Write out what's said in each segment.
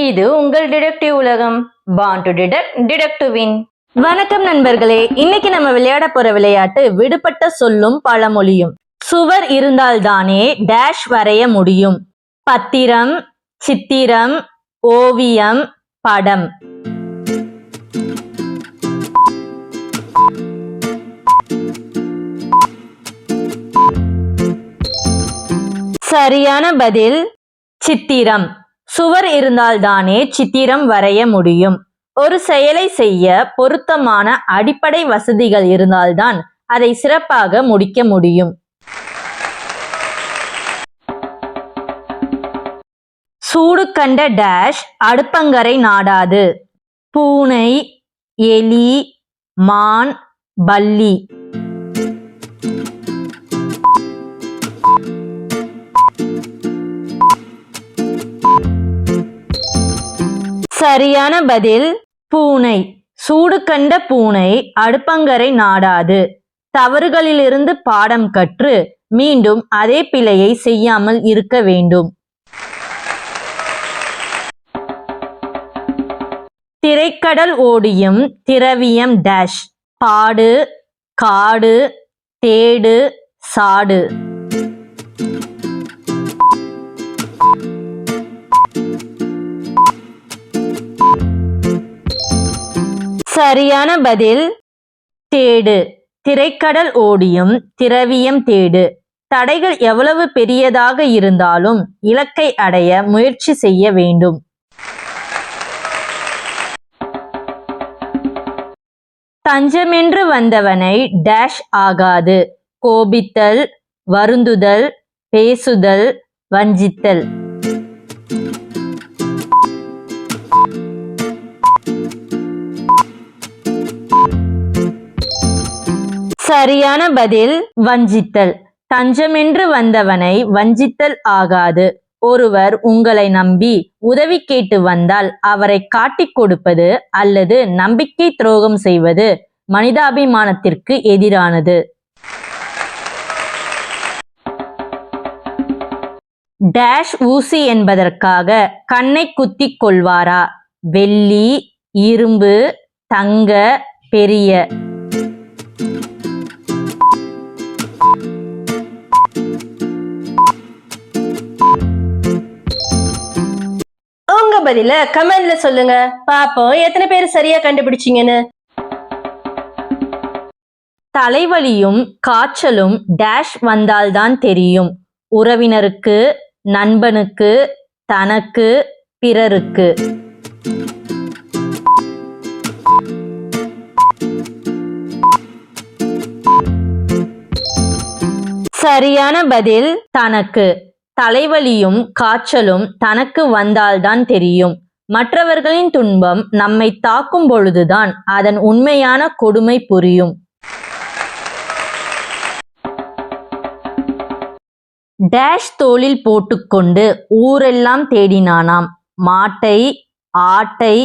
இது உங்கள் டிடெக்டிவ் உலகம். பான் டு டிடெக்ட் டிடெக்டிவின் வணக்கம் நண்பர்களே. இன்னைக்கு நம்ம விளையாட போற விளையாட்டு விடுபட்ட சொல்லும் பழமொழியும். சுவர் இருந்தால்தானே டேஷ் வரைய முடியும். பத்திரம் சித்திரம் ஓவியம் படம். சரியான பதில் சித்திரம். சுவர் இருந்தால்தானே சித்திரம் வரைய முடியும். ஒரு செயலை செய்ய பொருத்தமான அடிப்படை வசதிகள் இருந்தால்தான் அதை சிறப்பாக முடிக்க முடியும். சூடு கண்ட டேஷ் அடுப்பங்கரை நாடாது. பூனை எலி மான் பல்லி. சரியான பதில் பூனை. சூடு கண்ட பூனை அடுப்பங்கரை நாடாது. தவறுகளிலிருந்து பாடம் கற்று மீண்டும் அதே பிழையை செய்யாமல் இருக்க வேண்டும். திரைக்கடல் ஓடியும் திரவியம் டேஷ் பாடு காடு தேடு சாடு. சரியான பதில். தேடு. திரைக்கடல் ஓடியும் திரவியம் தேடு. தடைகள் எவ்வளவு பெரியதாக இருந்தாலும் இலக்கை அடைய முயற்சி செய்ய வேண்டும். தஞ்சமென்று வந்தவனை டேஷ் ஆகாது. கோபித்தல் வருந்துதல் பேசுதல் வஞ்சித்தல். சரியான பதில் வஞ்சித்தல். தஞ்சமென்று வந்தவனை வஞ்சித்தல் ஆகாது. ஒருவர் உங்களை நம்பி உதவி கேட்டு வந்தால் அவரை காட்டிக் கொடுப்பது அல்லது நம்பிக்கை துரோகம் செய்வது மனிதாபிமானத்திற்கு எதிரானது. டேஷ் ஊசி என்பதற்காக கண்ணை குத்திக் கொள்வாரா? வெள்ளி இரும்பு தங்க பெரிய. பதில கமெண்ட்ல சொல்லுங்க. பாப்போம் எத்தனை பேர் சரியா கண்டுபிடிச்சீங்கன்னு. தலைவலியும் காய்ச்சலும் டேஷ் வந்தால்தான் தெரியும். உறவினருக்கு நண்பனுக்கு தனக்கு பிறருக்கு. சரியான பதில் தனக்கு. தலைவலியும் காய்ச்சலும் தனக்கு வந்தால்தான் தெரியும். மற்றவர்களின் துன்பம் நம்மை தாக்கும் பொழுதுதான் அதன் உண்மையான கொடுமை புரியும். டேஷ் தோளில் போட்டுக்கொண்டு ஊரெல்லாம் தேடினானாம். மாட்டை ஆட்டை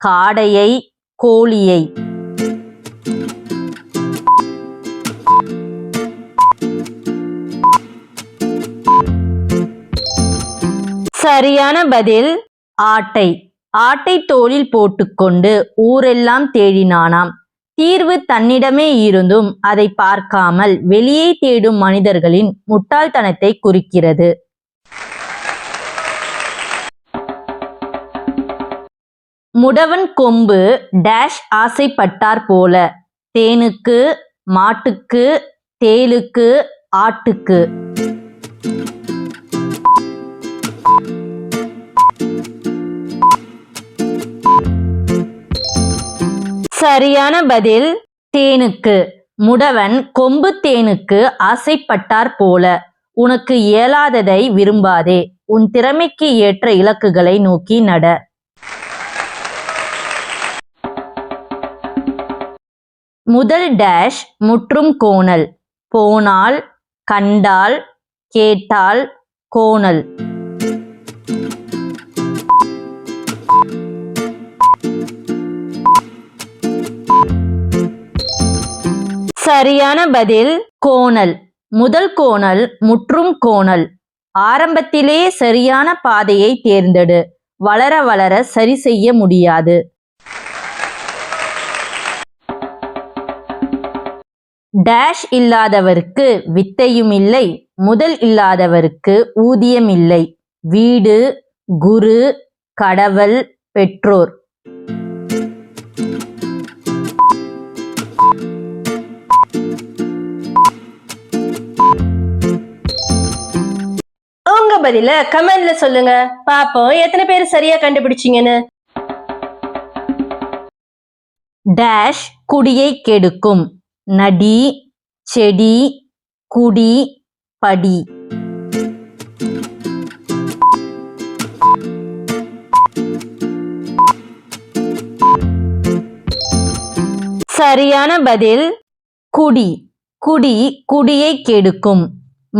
காடையை கோழியை. சரியான பதில் ஆட்டை. ஆட்டை தோளில் போட்டுக்கொண்டு ஊரெல்லாம் தேடினானாம். தீர்வு தன்னிடமே இருந்தும் அதை பார்க்காமல் வெளியே தேடும் மனிதர்களின் முட்டாள்தனத்தை குறிக்கிறது. முடவன் கொம்பு டேஷ் ஆசைப்பட்டார் போல. தேனுக்கு மாட்டுக்கு தேளுக்கு ஆட்டுக்கு. சரியான பதில் தேனுக்கு. முடவன் கொம்பு தேனுக்கு ஆசைப்பட்டார் போல. உனக்கு இயலாததை விரும்பாதே. உன் திறமைக்கு ஏற்ற இலக்குகளை நோக்கி நட. முதல் டேஷ் முற்றும் கோணல். போனால் கண்டால் கேட்டால் கோணல். சரியான பதில் கோணல். முதல் கோணல் முற்றும் கோணல். ஆரம்பத்திலே சரியான பாதையை தேர்ந்தெடு. வளர வளர சரி செய்ய முடியாது. டேஷ் இல்லாதவருக்கு வித்தையும் இல்லை முதல் இல்லாதவருக்கு ஊதியம் இல்லை. வீடு குரு கடவுள் பெற்றோர். பதில கமெண்ட்ல சொல்லுங்க. பாப்போம் எத்தனை பேர் சரியா கண்டுபிடிச்சீங்கன்னு. டேஷ் குடியை கெடுக்கும். நடி செடி குடி படி. சரியான பதில் குடி. குடி குடியை கெடுக்கும்.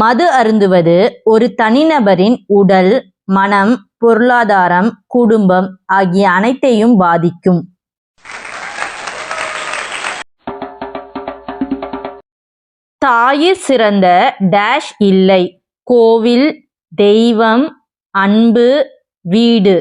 மது அருந்துவது ஒரு தனிநபரின் உடல் மனம் பொருளாதாரம் குடும்பம் ஆகிய அனைத்தையும் பாதிக்கும். தாயிற் சிறந்த டேஷ் இல்லை. கோவில் தெய்வம் அன்பு வீடு.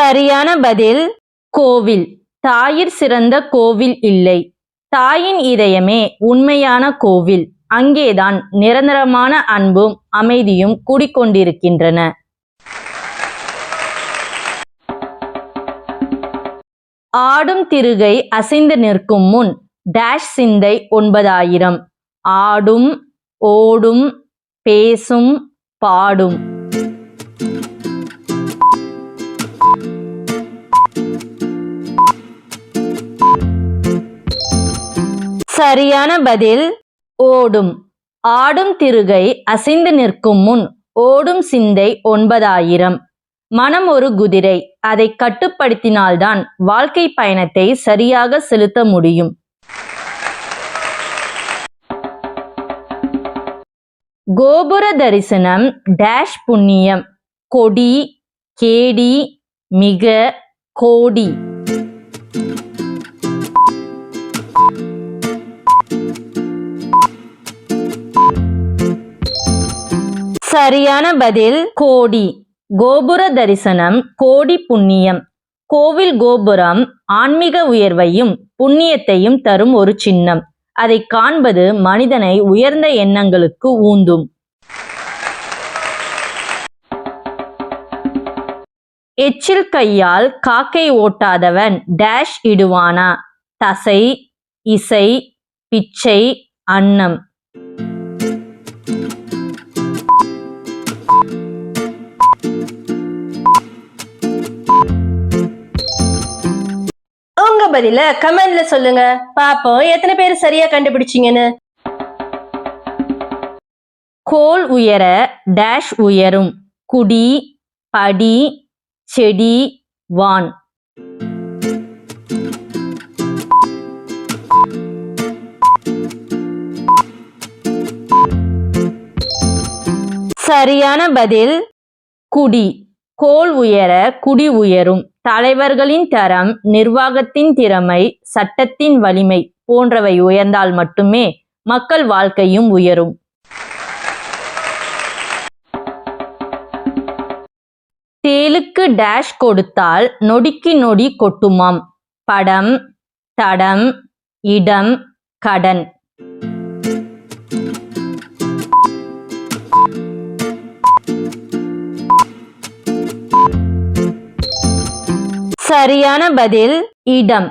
சரியான பதில் கோவில். தாயிற் சிறந்த கோவில் இல்லை. தாயின் இதயமே உண்மையான கோவில். அங்கேதான் நிரந்தரமான அன்பும் அமைதியும் குடிக்கொண்டிருக்கின்றன. ஆடும் திருகை அசைந்து நிற்கும் முன் டேஷ் சிந்தை ஒன்பதாயிரம். ஆடும் ஓடும் பேசும் பாடும். சரியான பதில் ஓடும். ஆடும் திருகை அசைந்து நிற்கும் முன் ஓடும் சிந்தை ஒன்பதாயிரம். மனம் ஒரு குதிரை அதை கட்டுப்படுத்தினால்தான் வாழ்க்கை பயணத்தை சரியாக செலுத்த முடியும். கோபுர தரிசனம் டேஷ் புண்ணியம். கொடி கேடி மிக கோடி. சரியான பதில் கோடி. கோபுர தரிசனம் கோடி புண்ணியம். கோவில் கோபுரம் ஆன்மீக உயர்வையும் புண்ணியத்தையும் தரும் ஒரு சின்னம். அதை காண்பது மனிதனை உயர்ந்த எண்ணங்களுக்கு ஊந்தும். எச்சில் கையால் காக்கை ஓட்டாதவன் டேஷ் இடுவானா? தசை இசை பிச்சை அன்னம். பதில கமெண்ட்ல சொல்லுங்க. பாப்போம் எத்தனை பேர் சரியா கண்டுபிடிச்சீங்கன்னு. கோல் உயர டேஷ் உயரும். குடி படி செடி வான். சரியான பதில் குடி. கோல் உயர குடி உயரும். தலைவர்களின் தரம் நிர்வாகத்தின் திறமை சட்டத்தின் வலிமை போன்றவை உயர்ந்தால் மட்டுமே மக்கள் வாழ்க்கையும் உயரும். தேலுக்கு டேஷ் கொடுத்தால் நொடிக்கு நொடி கொட்டுமாம். படம் தடம் இடம் கடன். சரியான பதில் இடம்.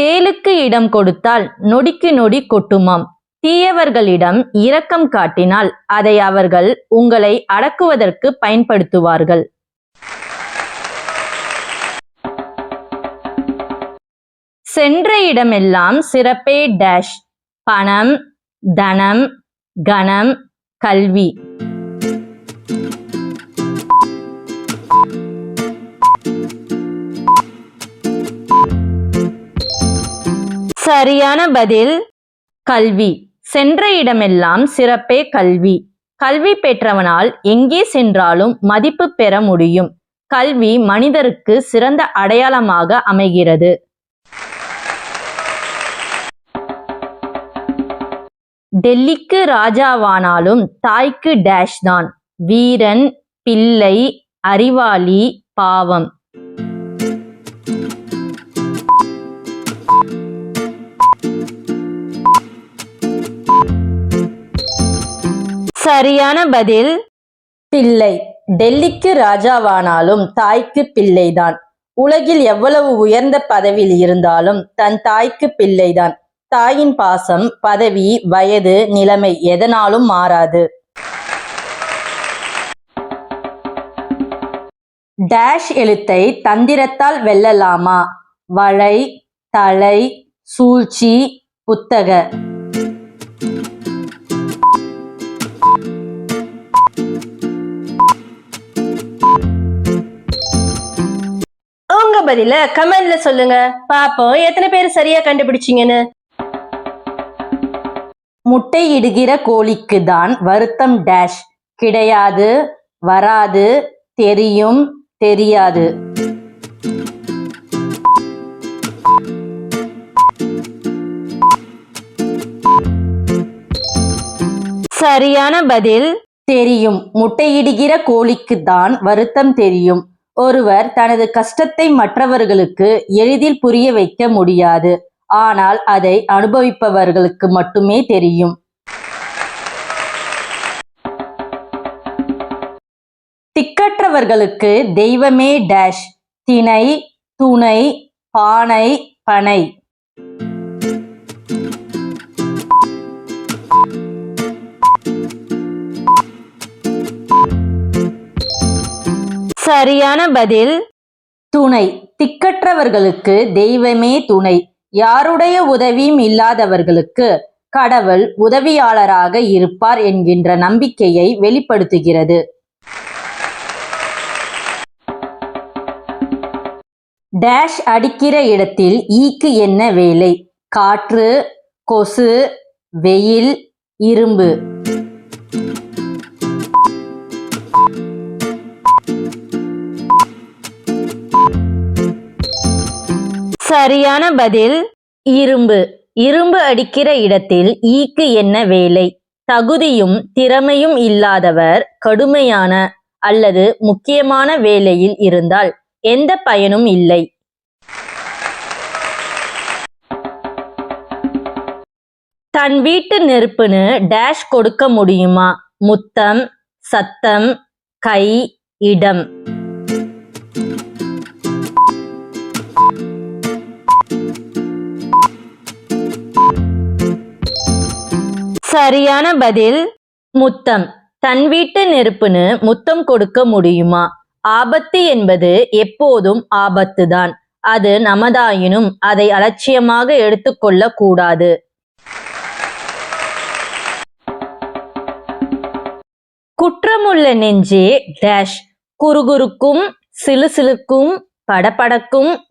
தேலுக்கு இடம் கொடுத்தால் நொடிக்கு நொடி கொட்டுமாம். தீயவர்களிடம் இரக்கம் காட்டினால் அதை அவர்கள் உங்களை அடக்குவதற்கு பயன்படுத்துவார்கள். சென்ற இடமெல்லாம் சிறப்பே டேஷ் பணம் தனம் கணம் கல்வி. சரியான பதில் கல்வி. சென்ற இடமெல்லாம் சிறப்பே கல்வி. கல்வி பெற்றவனால் எங்கே சென்றாலும் மதிப்பு பெற முடியும். கல்வி மனிதருக்கு சிறந்த அடையாளமாக அமைகிறது. டெல்லிக்கு ராஜாவானாலும் தாய்க்கு டேஷ் தான் வீரன் பிள்ளை அறிவாளி பாவம். சரியான பதில்? பிள்ளை. டெல்லிக்கு ராஜாவானாலும் தாய்க்கு பிள்ளைதான். உலகில் எவ்வளவு உயர்ந்த பதவியில் இருந்தாலும் தன் தாய்க்கு பிள்ளைதான். தாயின் பாசம் பதவி வயது நிலைமை எதனாலும் மாறாது. டேஷ் எழுத்தை தந்திரத்தால் வெல்லலாமா? வளை தலை சூழ்ச்சி புத்தக. பதில கமெண்ட்ல சொல்லுங்க. பாப்போம் எத்தனை பேர் சரியா கண்டுபிடிச்சீங்கன்னு. முட்டையிடுகிற கோழிக்கு தான் வருத்தம் டேஷ் கிடையாது வராது தெரியும் தெரியாது. சரியான பதில். தெரியும் முட்டையிடுகிற கோழிக்கு தான் வருத்தம் தெரியும். ஒருவர் தனது கஷ்டத்தை மற்றவர்களுக்கு எளிதில் புரிய வைக்க முடியாது. ஆனால் அதை அனுபவிப்பவர்களுக்கு மட்டுமே தெரியும். திக்கற்றவர்களுக்கு தெய்வமே டேஷ் திணை துணை பானை பனை. சரியான பதில். துணை. திக்கற்றவர்களுக்கு தெய்வமே துணை. யாருடைய உதவியும் இல்லாதவர்களுக்கு கடவுள் உதவியாளராக இருப்பார் என்கின்ற நம்பிக்கையை வெளிப்படுத்துகிறது. டேஷ் அடிக்கிற இடத்தில் ஈக்கு என்ன வேலை? காற்று கொசு வெயில் இரும்பு. சரியான பதில் இரும்பு. இரும்பு அடிக்கிற இடத்தில் ஈக்கு என்ன வேலை? தகுதியும் திறமையும் இல்லாதவர் கடுமையான அல்லது முக்கியமான வேலையில் இருந்தால் எந்த பயனும் இல்லை. தன் வீட்டு நெருப்புன்னு டேஷ் கொடுக்க முடியுமா? முத்தம் சத்தம் கை இடம். சரியான பதில் முத்தம். தன் வீட்டு நெருப்புன்னு முத்தம் கொடுக்க முடியுமா? ஆபத்து என்பது எப்போதும் ஆபத்து தான் அது நமதாயினும் அதை அலட்சியமாக எடுத்துக்கொள்ள கூடாது குற்றமுள்ள நெஞ்சே டேஷ் குறுகுறுக்கும் சிலுசிலுக்கும் படபடக்கும்